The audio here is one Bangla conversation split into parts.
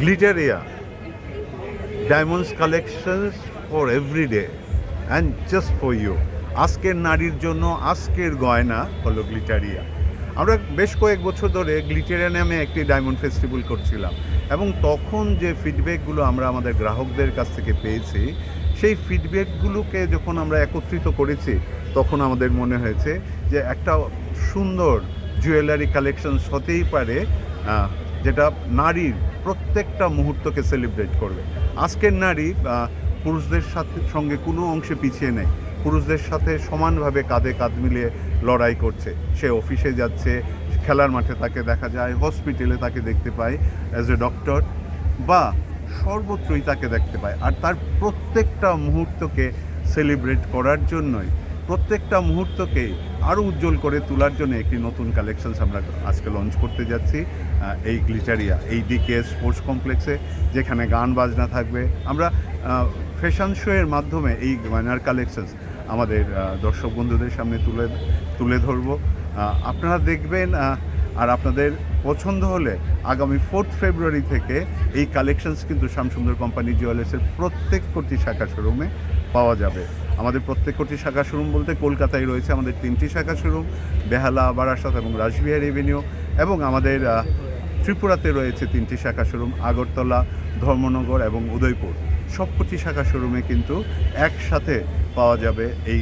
Glitteria diamonds collections for every day and just for you আজকের নারীর জন্য, আজকের গয়না হলো গ্লিটারিয়া আমরা বেশ কয়েক বছর ধরে গ্লিটারিয়া নামে একটি ডায়মন্ড ফেস্টিভ্যাল করছিলাম। এবং তখন যে ফিডব্যাকগুলো আমরা আমাদের গ্রাহকদের কাছ থেকে পেয়েছি, সেই ফিডব্যাকগুলোকে যখন আমরা একত্রিত করেছি, তখন আমাদের মনে হয়েছে যে একটা সুন্দর জুয়েলারি কালেকশনস হতেই পারে যেটা নারীর প্রত্যেকটা মুহূর্তকে সেলিব্রেট করবে। আজকের নারী পুরুষদের সাথে, সঙ্গে কোনো অংশে পিছিয়ে নেই। পুরুষদের সাথে সমানভাবে কাঁধে কাঁধ মিলিয়ে লড়াই করছে। সে অফিসে যাচ্ছে, খেলার মাঠে তাকে দেখা যায় হসপিটালে তাকে দেখতে পায় অ্যাজ এ ডক্টর বা সর্বত্রই তাকে দেখতে পায়। আর তার প্রত্যেকটা মুহূর্তকে সেলিব্রেট করার জন্যই, প্রত্যেকটা মুহূর্তকে আরও উজ্জ্বল করে তোলার জন্য একটি নতুন কালেকশনস আমরা আজকে লঞ্চ করতে যাচ্ছি এই গ্লিটারিয়া এই দিকে স্পোর্টস কমপ্লেক্সে যেখানে গান বাজনা থাকবে। আমরা ফ্যাশন শোয়ের মাধ্যমে এই গয়নার কালেকশনস আমাদের দর্শক বন্ধুদের সামনে তুলে তুলে ধরবো। আপনারা দেখবেন আর আপনাদের পছন্দ হলে আগামী ফোর্থ ফেব্রুয়ারি থেকে এই কালেকশনস কিন্তু শ্যামসুন্দর কোম্পানি জুয়েলার্সের প্রত্যেক কোটি শাখা শোরুমে পাওয়া যাবে। আমাদের প্রত্যেক কোটি শাখা শোরুম বলতে কলকাতায় রয়েছে আমাদের তিনটি শাখা শোরুম, বেহালা, বারাসাত এবং রাসবিহার এভিনিউ এবং আমাদের ত্রিপুরাতে রয়েছে তিনটি শাখা শোরুম, আগরতলা, ধর্মনগর এবং উদয়পুর। সবকটি শাখা শোরুমে কিন্তু একসাথে পাওয়া যাবে এই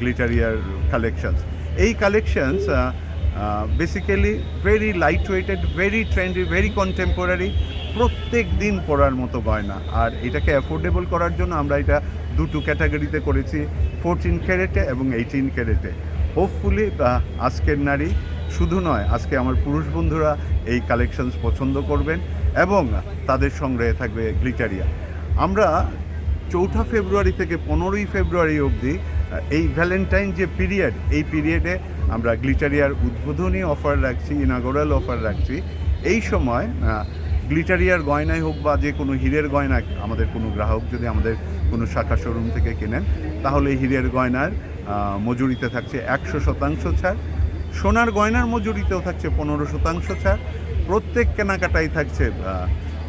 গ্লিটারিয়ার কালেকশানস এই collections basically very light weighted very trendy very contemporary প্রত্যেক দিন পরার মতো গয়না। আর এটাকে অ্যাফোর্ডেবল করার জন্য আমরা এটা দুটো ক্যাটাগরিতে করেছি ফোরটিন ক্যারেটে এবং এইটিন ক্যারেটে হোপফুলি আজকের নারী শুধু নয়, আজকে আমার পুরুষ বন্ধুরা এই কালেকশনস পছন্দ করবেন এবং তাদের সংগ্রহে থাকবে গ্লিটারিয়া আমরা চৌঠা ফেব্রুয়ারি থেকে পনেরোই ফেব্রুয়ারি অবধি এই ভ্যালেন্টাইন যে পিরিয়ড এই পিরিয়ডে আমরা গ্লিটারিয়ার উদ্বোধনী অফার রাখছি ইনাগোরাল অফার রাখছি। এই সময় গ্লিটারিয়ার গয়নাই হোক বা যে কোনো হীরের গয়না, আমাদের কোনো গ্রাহক যদি আমাদের কোনো শাখা শোরুম থেকে কেনেন, তাহলে হীরের গয়নার মজুরিতে থাকছে একশো শতাংশ ছাড়, সোনার গয়নার মজুরিতেও থাকছে পনেরো শতাংশ ছাড়, প্রত্যেক কেনাকাটাই থাকছে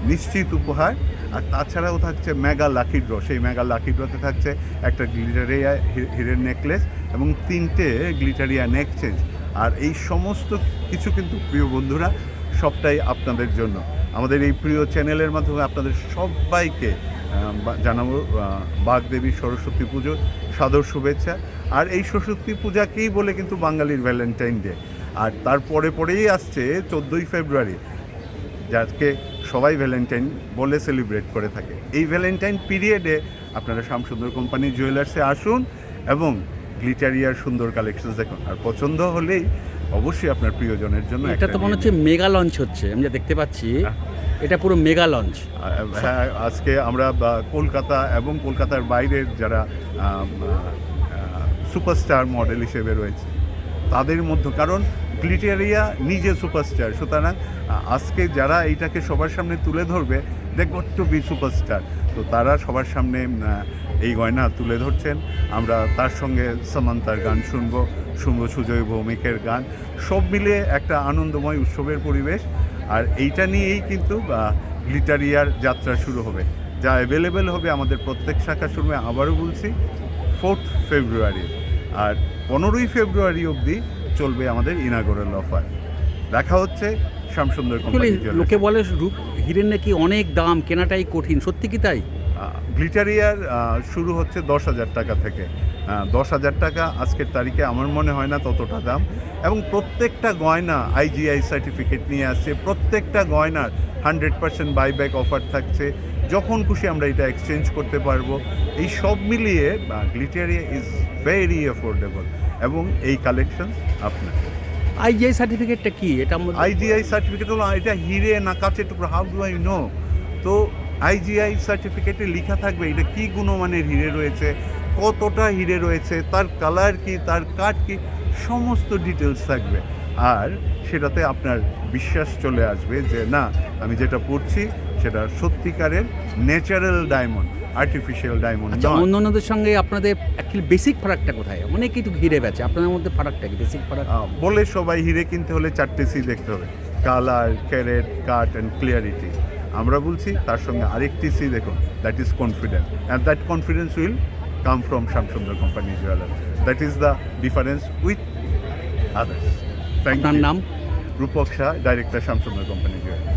নিশ্চিত উপহার, আর তাছাড়াও থাকছে মেগা লাকি ড্র, সেই মেগা লাকি ড্রতে থাকছে একটা গ্লিটারিয়া হীরের নেকলেস এবং তিনটে গ্লিটারিয়া নেক চেঞ্জ, আর এই সমস্ত কিছু কিন্তু প্রিয় বন্ধুরা সবটাই আপনাদের জন্য। আমাদের এই প্রিয় চ্যানেলের মাধ্যমে আপনাদের সবাইকে জানাব বাগদেবী সরস্বতী পুজো, সাদর শুভেচ্ছা। আর এই সরস্বতী পূজাকেই বলে কিন্তু বাঙালির ভ্যালেন্টাইন ডে আর তারপরে পরেই আসছে চোদ্দোই ফেব্রুয়ারি, যাকে সবাই ভ্যালেন্টাইন বলে সেলিব্রেট করে থাকে। এই ভ্যালেন্টাইন পিরিয়ডে আপনারা শ্যামসুন্দর কোম্পানি জুয়েলার্সে আসুন এবং গ্লিটারিয়ার সুন্দর কালেকশন দেখুন। আর পছন্দ হলেই অবশ্যই আপনার প্রিয়জনের জন্য এটা তো মনে হচ্ছে মেগা লঞ্চ হচ্ছে আমি যা দেখতে পাচ্ছি এটা পুরো মেগা লঞ্চ হ্যাঁ আজকে আমরা কলকাতা এবং কলকাতার বাইরের যারা সুপারস্টার মডেল হিসেবে রয়েছে তাদের মধ্যে কারণ গ্লিটেরিয়া নিজে সুপারস্টার সুতরাং আজকে যারা এইটাকে সবার সামনে তুলে ধরবে they got to be superstar তো তারা সবার সামনে এই গয়না তুলে ধরছেন। আমরা তার সঙ্গে সামান্তার গান শুনব শুনব সুজয় ভৌমিকের গান। সব মিলিয়ে একটা আনন্দময় উৎসবের পরিবেশ। আর এইটা নিয়েই কিন্তু গ্লিটারিয়ার যাত্রা শুরু হবে। যা অ্যাভেলেবেল হবে আমাদের প্রত্যেক শাখা শুরু আবারও বলছি ফোর্থ ফেব্রুয়ারি আর পনেরোই ফেব্রুয়ারি অবধি চলবে আমাদের ইনাগোরাল অফার দেখা হচ্ছে শ্যামসুন্দর লোকে বলে রূপ হিরের নাকি অনেক দাম কেনাটাই কঠিন। সত্যি কি তাই? গ্লিটারিয়ার শুরু হচ্ছে দশ হাজার টাকা থেকে। দশ হাজার টাকা আজকের তারিখে আমার মনে হয় না ততটা দাম। এবং প্রত্যেকটা গয়না আইজিআই সার্টিফিকেট নিয়ে আসছে প্রত্যেকটা গয়নার হান্ড্রেড পার্সেন্ট বাইব্যাক অফার থাকছে। যখন খুশি আমরা এটা এক্সচেঞ্জ করতে পারব। এই সব মিলিয়ে গ্লিটারিয়া ইজ ভেরি অ্যাফোর্ডেবল এবং এই কালেকশন আপনার। আইজিআই সার্টিফিকেটটা কি? এটা আইজিআই সার্টিফিকেট হলো এটা হিরে না কাছে টুকরো হাউ ডু আই নো তো আইজিআই সার্টিফিকেটে লেখা থাকবে এটা কি গুণমানের হিরে রয়েছে কতটা হিরে রয়েছে তার কালার কি তার কাঠ কি সমস্ত ডিটেলস থাকবে। আর সেটাতে আপনার বিশ্বাস চলে আসবে যে না আমি যেটা পড়ছি সেটা সত্যিকারের ন্যাচারাল ডায়মন্ড আর্টিফিশিয়াল ডায়মন্ড আচ্ছা অন্যান্যদের সঙ্গে আপনাদের অ্যাকচুয়ালি বেসিক ফারাকটা কোথায়? অনেক কিছু হিরে গেছে আপনাদের মধ্যে ফারাকটা কি? বেসিক ফারাক? বলে সবাই হিরে কিনতে হলে চারটে সি দেখতে হবে colour carat cut and clarity আমরা বলছি তার সঙ্গে আরেকটি সি দেখুন that is confidence and that confidence will come from Shyamsundar company jeweller that is the difference with others thank নাম? Rupak Shah director Shyamsundar company jeweller